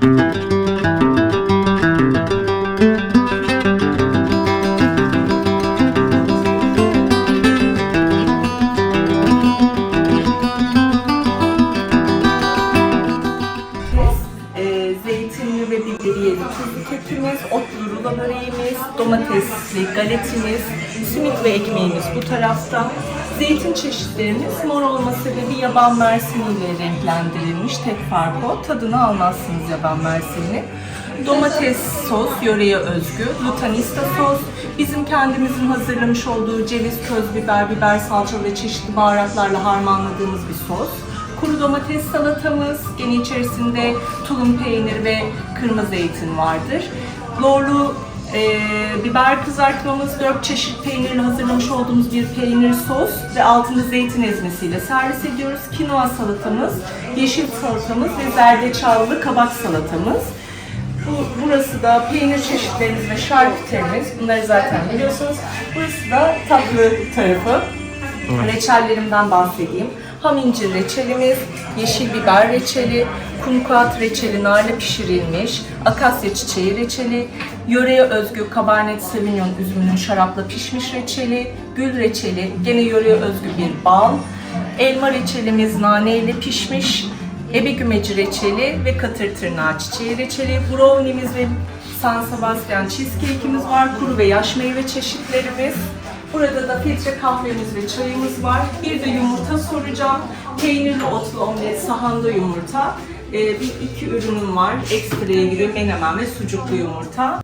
e, zeytinli ve biberiyeli tuzlu kekimiz, otlu rulo böreğimiz, domatesli galetimiz, simit ve ekmeğimiz bu tarafta. Zeytin çeşitlerimiz mor olma sebebi yaban mersiniyle renklendirilmiş. Tek fark o. Tadını almazsınız yaban mersini. Domates sos, yöreye özgü. Lutanista sos, bizim kendimizin hazırlamış olduğu ceviz, köz biber, biber salçalı ve çeşitli baharatlarla harmanladığımız bir sos. Kuru domates salatamız, gene içerisinde tulum peynir ve kırmızı zeytin vardır. Lorlu e, biber kızartmamız, 4 çeşit peynirle hazırlamış olduğumuz bir peynir sos ve altında zeytin ezmesiyle servis ediyoruz. Kinoa salatamız, yeşil salatamız ve zerdeçallı kabak salatamız. Bu, burası da peynir çeşitlerimiz ve şarküterimiz. Bunları zaten biliyorsunuz. Burası da tatlı tarafı. Reçellerimden bahsedeyim. Ham incir reçelimiz, yeşil biber reçeli, kumkuat reçeli narla pişirilmiş, akasya çiçeği reçeli, yöreye özgü Cabernet Sauvignon üzümünün şarapla pişmiş reçeli, gül reçeli, gene yöreye özgü bir bal, elma reçelimiz nane ile pişmiş, ebe gümeci reçeli ve katır tırnağı çiçeği reçeli, brownie'miz ve San Sebastian cheesecake'imiz var, kuru ve yaş meyve çeşitlerimiz. Burada da filtre kahvemiz ve çayımız var. Bir de yumurta soracağım. Peynirli otlu omlet, sahanda yumurta. Ee, bir iki ürünüm var. Ekstraya giriyor menemen ve sucuklu yumurta.